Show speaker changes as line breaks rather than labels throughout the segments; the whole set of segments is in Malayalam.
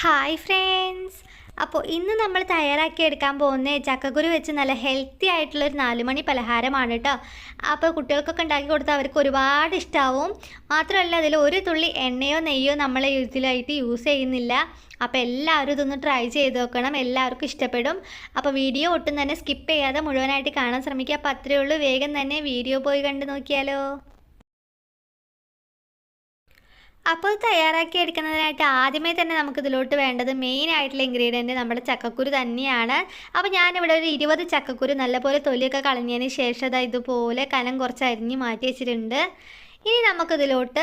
ഹായ് ഫ്രണ്ട്സ് അപ്പോൾ ഇന്ന് നമ്മൾ തയ്യാറാക്കി എടുക്കാൻ പോകുന്ന ചക്കക്കുരു വെച്ച് നല്ല ഹെൽത്തി ആയിട്ടുള്ളൊരു നാലുമണി പലഹാരമാണ് കേട്ടോ അപ്പോൾ കുട്ടികൾക്കൊക്കെ ഉണ്ടാക്കി കൊടുത്താൽ അവർക്ക് ഒരുപാട് ഇഷ്ടമാവും മാത്രമല്ല അതിൽ ഒരു തുള്ളി എണ്ണയോ നെയ്യോ നമ്മൾ ഇതിലായിട്ട് യൂസ് ചെയ്യുന്നില്ല. അപ്പോൾ എല്ലാവരും ഇതൊന്ന് ട്രൈ ചെയ്ത് നോക്കണം. എല്ലാവർക്കും ഇഷ്ടപ്പെടും. അപ്പോൾ വീഡിയോ ഒട്ടും തന്നെ സ്കിപ്പ് ചെയ്യാതെ മുഴുവനായിട്ട് കാണാൻ ശ്രമിക്കുക. അപ്പോൾ അത്രയേ ഉള്ളൂ. വേഗം തന്നെ വീഡിയോ പോയി കണ്ട് നോക്കിയാലോ. അപ്പോൾ തയ്യാറാക്കി എടുക്കുന്നതിനായിട്ട് ആദ്യമേ തന്നെ നമുക്ക് ഇതിലോട്ട് വേണ്ടത് മെയിൻ ആയിട്ടുള്ള ഇൻഗ്രീഡിയന്റ് നമ്മുടെ ചക്കക്കുരു തന്നെയാണ്. അപ്പോൾ ഞാനിവിടെ ഒരു ഇരുപത് ചക്കക്കുരു നല്ലപോലെ തൊലിയൊക്കെ കളഞ്ഞതിന് ശേഷം ഇതുപോലെ കനം കുറച്ച് അരിഞ്ഞ് മാറ്റി വെച്ചിട്ടുണ്ട്. ഇനി നമുക്കിതിലോട്ട്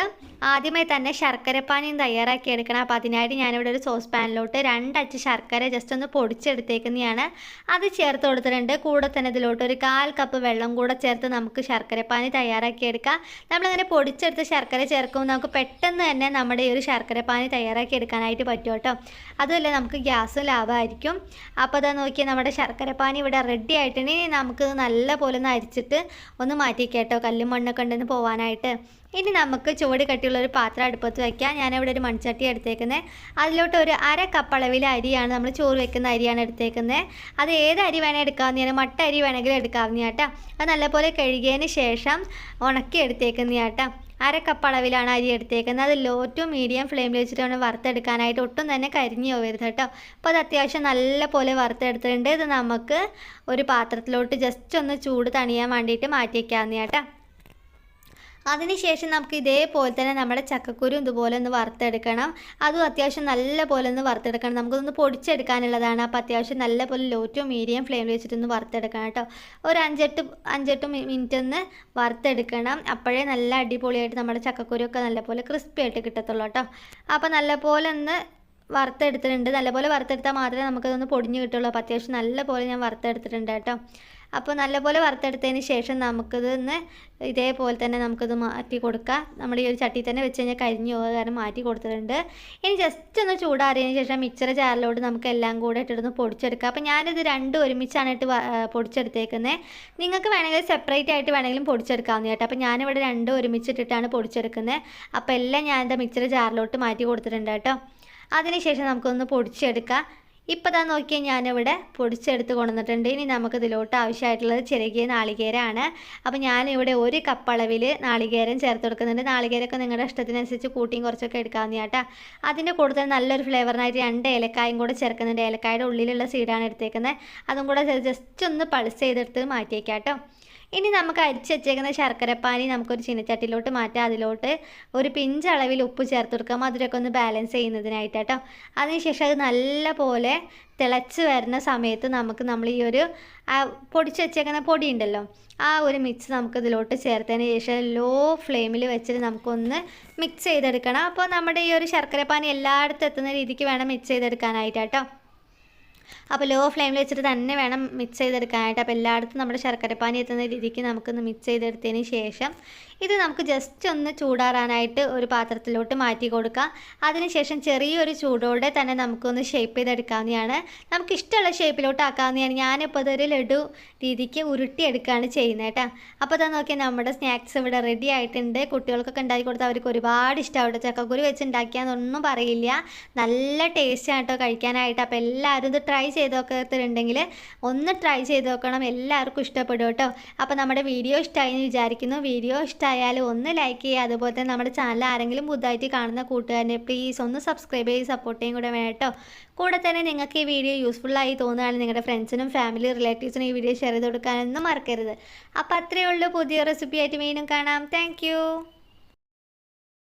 ആദ്യമായി തന്നെ ശർക്കരപ്പാനിയും തയ്യാറാക്കി എടുക്കണം അപ്പോൾ അതിനായിട്ട് ഞാനിവിടെ ഒരു സോസ് പാനിലോട്ട് രണ്ടച്ച് ശർക്കര ജസ്റ്റ് ഒന്ന് പൊടിച്ചെടുത്തേക്കുന്നതാണ്. അത് ചേർത്ത് കൊടുത്തിട്ടുണ്ട്. കൂടെ തന്നെ ഇതിലോട്ട് ഒരു കാൽ കപ്പ് വെള്ളം കൂടെ ചേർത്ത് നമുക്ക് ശർക്കരപ്പാനി തയ്യാറാക്കി എടുക്കാം നമ്മളിങ്ങനെ പൊടിച്ചെടുത്ത് ശർക്കര ചേർക്കുമ്പോൾ നമുക്ക് പെട്ടെന്ന് തന്നെ നമ്മുടെ ഈ ഒരു ശർക്കരപ്പാനി തയ്യാറാക്കി എടുക്കാനായിട്ട് പറ്റും കേട്ടോ. അതുമല്ല നമുക്ക് ഗ്യാസും ലാഭമായിരിക്കും. അപ്പോൾ അതാ നോക്കിയാൽ നമ്മുടെ ശർക്കരപ്പാനി ഇവിടെ റെഡി ആയിട്ടുണ്ടെങ്കിൽ നമുക്ക് നല്ല പോലെ ഒന്ന് അരിച്ചിട്ട് ഒന്ന് മാറ്റിക്കേട്ടോ കല്ലും മണ്ണൊക്കെ ഉണ്ടെന്ന് പോകാനായിട്ട് ഇനി നമുക്ക് ചുവട് കട്ടിയുള്ള ഒരു പാത്രം അടുപ്പത്ത് വയ്ക്കാം ഞാനിവിടെ ഒരു മൺചട്ടി എടുത്തേക്കുന്നത് അതിലോട്ട് ഒരു അര കപ്പ് അളവിൽ അരിയാണ് നമ്മൾ ചോറ് വെക്കുന്ന അരിയാണ് എടുത്തേക്കുന്നത് അത് ഏത് അരി വേണേൽ എടുക്കാവുന്നതാണ്. മട്ട അരി വേണമെങ്കിൽ എടുക്കാവുന്നതാട്ടോ അത് നല്ലപോലെ കഴുകിയതിന് ശേഷം ഉണക്കി എടുത്തേക്കുന്നതാട്ടോ അര കപ്പ് അളവിലാണ് അരി എടുത്തേക്കുന്നത്. അത് ലോ ടു മീഡിയം ഫ്ലെയിമിൽ വെച്ചിട്ട് വേണം വറുത്തെടുക്കാനായിട്ട് ഒട്ടും തന്നെ കരിഞ്ഞു പോകരുത് കേട്ടോ. അപ്പോൾ അത് അത്യാവശ്യം നല്ല പോലെ വറുത്തെടുത്തിട്ടുണ്ട്. ഇത് നമുക്ക് ഒരു പാത്രത്തിലോട്ട് ജസ്റ്റ് ഒന്ന് ചൂട് തണിയാൻ വേണ്ടിയിട്ട് മാറ്റി വയ്ക്കാവുന്ന കേട്ടോ. അതിനുശേഷം നമുക്ക് ഇതേപോലെ തന്നെ നമ്മുടെ ചക്കക്കുരു ഇതുപോലെ ഒന്ന് വറുത്തെടുക്കണം. അതും അത്യാവശ്യം നല്ല പോലെ ഒന്ന് വറുത്തെടുക്കണം. നമുക്കൊന്ന് പൊടിച്ചെടുക്കാനുള്ളതാണ്. അപ്പോൾ അത്യാവശ്യം നല്ല പോലെ ലോ ടു മീഡിയം ഫ്ലെയിമിൽ വെച്ചിട്ടൊന്ന് വറുത്തെടുക്കണം കേട്ടോ. ഒരു അഞ്ചെട്ട് അഞ്ചെട്ട് മിനിറ്റ് ഒന്ന് വറുത്തെടുക്കണം. അപ്പോഴേ നല്ല അടിപൊളിയായിട്ട് നമ്മുടെ ചക്കക്കുരു ഒക്കെ നല്ലപോലെ ക്രിസ്പി ആയിട്ട് കിട്ടത്തുള്ളൂ കേട്ടോ. അപ്പോൾ നല്ലപോലെ ഒന്ന് വറുത്തെടുത്തിട്ടുണ്ട്. നല്ലപോലെ വറുത്തെടുത്താൽ മാത്രമേ നമുക്കതൊന്ന് പൊടിഞ്ഞ് കിട്ടുള്ളൂ. അപ്പോൾ അത്യാവശ്യം നല്ലപോലെ ഞാൻ വറുത്തെടുത്തിട്ടുണ്ട് കേട്ടോ. അപ്പോൾ നല്ലപോലെ വറുത്തെടുത്തതിന് ശേഷം നമുക്കിത് ഒന്ന് ഇതേപോലെ തന്നെ നമുക്കിത് മാറ്റി കൊടുക്കാം. നമ്മൾ ഈ ഒരു ചട്ടി തന്നെ വെച്ച് കഴിഞ്ഞാൽ കരിഞ്ഞു പോകുക കാരണം മാറ്റി കൊടുത്തിട്ടുണ്ട്. ഇനി ജസ്റ്റ് ഒന്ന് ചൂടാറിയതിന് ശേഷം മിക്സർ ജാറിലോട്ട് നമുക്ക് എല്ലാം കൂടെ ഇട്ടിട്ടൊന്ന് പൊടിച്ചെടുക്കാം. അപ്പോൾ ഞാനിത് രണ്ടും ഒരുമിച്ചാണ് ഇട്ട് പൊടിച്ചെടുത്തേക്കുന്നത് നിങ്ങൾക്ക് വേണമെങ്കിൽ സെപ്പറേറ്റ് ആയിട്ട് വേണമെങ്കിലും പൊടിച്ചെടുക്കാവുന്ന കേട്ടോ. അപ്പോൾ ഞാനിവിടെ രണ്ടും ഒരുമിച്ചിട്ടിട്ടാണ് പൊടിച്ചെടുക്കുന്നത് അപ്പോൾ എല്ലാം ഞാൻ എന്താ മിക്സർ ജാറിലോട്ട് മാറ്റി കൊടുത്തിട്ടുണ്ട് കേട്ടോ. അതിനുശേഷം നമുക്കൊന്ന് പൊടിച്ചെടുക്കാം. ഇപ്പോൾ താ നോക്കിയാൽ ഞാനിവിടെ പൊടിച്ചെടുത്ത് കൊണ്ടുവന്നിട്ടുണ്ട്. ഇനി നമുക്ക് ഇതിലോട്ട് ആവശ്യമായിട്ടുള്ളത് ചെറുകിയ നാളികേരമാണ് അപ്പോൾ ഞാനിവിടെ ഒരു കപ്പളവിൽ നാളികേരം ചേർത്ത് കൊടുക്കുന്നുണ്ട് നാളികേരമൊക്കെ നിങ്ങളുടെ ഇഷ്ടത്തിനനുസരിച്ച് കൂട്ടിയും കുറച്ചൊക്കെ എടുക്കാവുന്ന കേട്ടോ. അതിന്റെ കൂടുതൽ നല്ലൊരു ഫ്ലേവറിനായിട്ട് രണ്ട് ഏലക്കായും കൂടെ ചേർക്കുന്നുണ്ട്. ഏലക്കായുടെ ഉള്ളിലുള്ള സീഡാണ് എടുത്തേക്കുന്നത്. അതും കൂടെ ജസ്റ്റ് ഒന്ന് പൾസ് ചെയ്തെടുത്ത് മാറ്റിയേക്കാം കേട്ടോ. ഇനി നമുക്ക് അരിച്ച് വെച്ചേക്കുന്ന ശർക്കരപ്പാനി നമുക്കൊരു ചീനച്ചട്ടിയിലോട്ട് മാറ്റാം. അതിലോട്ട് ഒരു പിഞ്ച് അളവിൽ ഉപ്പ് ചേർത്ത് കൊടുക്കാം. മധുരമൊക്കെ ഒന്ന് ബാലൻസ് ചെയ്യുന്നതിനായിട്ട് കേട്ടോ അതിനുശേഷം അത് നല്ല പോലെ തിളച്ച് വരുന്ന സമയത്ത് നമുക്ക് നമ്മൾ ഈ ഒരു പൊടിച്ച് വെച്ചേക്കുന്ന പൊടി ഉണ്ടല്ലോ ആ ഒരു മിക്സ് നമുക്ക് ഇതിലോട്ട് ചേർത്തതിന് ശേഷം ലോ ഫ്ലെയിമിൽ വെച്ചിട്ട് നമുക്കൊന്ന് മിക്സ് ചെയ്തെടുക്കണം. അപ്പോൾ നമ്മുടെ ഈ ഒരു ശർക്കരപ്പാനി എല്ലായിടത്തും എത്തുന്ന രീതിക്ക് വേണം മിക്സ് ചെയ്തെടുക്കാനായിട്ട് കേട്ടോ അപ്പോൾ ലോ ഫ്ലെയിമിൽ വെച്ചിട്ട് തന്നെ വേണം മിക്സ് ചെയ്തെടുക്കാനായിട്ട്. അപ്പോൾ എല്ലായിടത്തും നമ്മുടെ ശർക്കരപ്പാനി എത്തുന്ന രീതിക്ക് നമുക്കൊന്ന് മിക്സ് ചെയ്തെടുത്തതിന് ശേഷം ഇത് നമുക്ക് ജസ്റ്റ് ഒന്ന് ചൂടാറാനായിട്ട് ഒരു പാത്രത്തിലോട്ട് മാറ്റി കൊടുക്കാം. അതിനുശേഷം ചെറിയൊരു ചൂടോടെ തന്നെ നമുക്കൊന്ന് ഷേപ്പ് ചെയ്തെടുക്കാവുന്നതാണ്. നമുക്ക് ഇഷ്ടമുള്ള ഷേപ്പിലോട്ട് ആക്കാവുന്നതാണ്. ഞാനിപ്പോൾ ഇതൊരു ലഡു രീതിക്ക് ഉരുട്ടിയെടുക്കുകയാണ് ചെയ്യുന്നത് കേട്ടോ. അപ്പോൾ തന്നെ നോക്കിയാൽ നമ്മുടെ സ്നാക്സ് ഇവിടെ റെഡി ആയിട്ടുണ്ട്. കുട്ടികൾക്കൊക്കെ ഉണ്ടാക്കി കൊടുത്താൽ അവർക്ക് ഒരുപാട് ഇഷ്ടമാവട്ടെ ചക്കക്കുരു വെച്ച് ഉണ്ടാക്കിയാന്നൊന്നും പറയില്ല. നല്ല ടേസ്റ്റ് ആണ് കേട്ടോ കഴിക്കാനായിട്ട്. അപ്പോൾ എല്ലാവരും ഇത് ചെയ്ത് നോക്കത്തിലുണ്ടെങ്കിൽ ഒന്ന് ട്രൈ ചെയ്ത് നോക്കണം എല്ലാവർക്കും ഇഷ്ടപ്പെടും കേട്ടോ. അപ്പോൾ നമ്മുടെ വീഡിയോ ഇഷ്ടമായി എന്ന് വിചാരിക്കുന്നു. വീഡിയോ ഇഷ്ടമായാൽ ഒന്ന് ലൈക്ക് ചെയ്യുക. അതുപോലെ തന്നെ നമ്മുടെ ചാനൽ ആരെങ്കിലും പുതുതായിട്ട് കാണുന്ന കൂട്ടുകാരനെ പ്ലീസ് ഒന്ന് സബ്സ്ക്രൈബ് ചെയ്ത് സപ്പോർട്ട് ചെയ്യും കൂടെ വേണം കേട്ടോ. കൂടെ തന്നെ നിങ്ങൾക്ക് ഈ വീഡിയോ യൂസ്ഫുള്ളായി തോന്നുകയാണെങ്കിൽ നിങ്ങളുടെ ഫ്രണ്ട്സിനും ഫാമിലി റിലേറ്റീവ്സിനും ഈ വീഡിയോ ഷെയർ ചെയ്ത് കൊടുക്കാനൊന്നും മറക്കരുത്. അപ്പോൾ അത്രയേ ഉള്ളൂ. പുതിയ റെസിപ്പി ആയിട്ട് വീണ്ടും കാണാം. താങ്ക്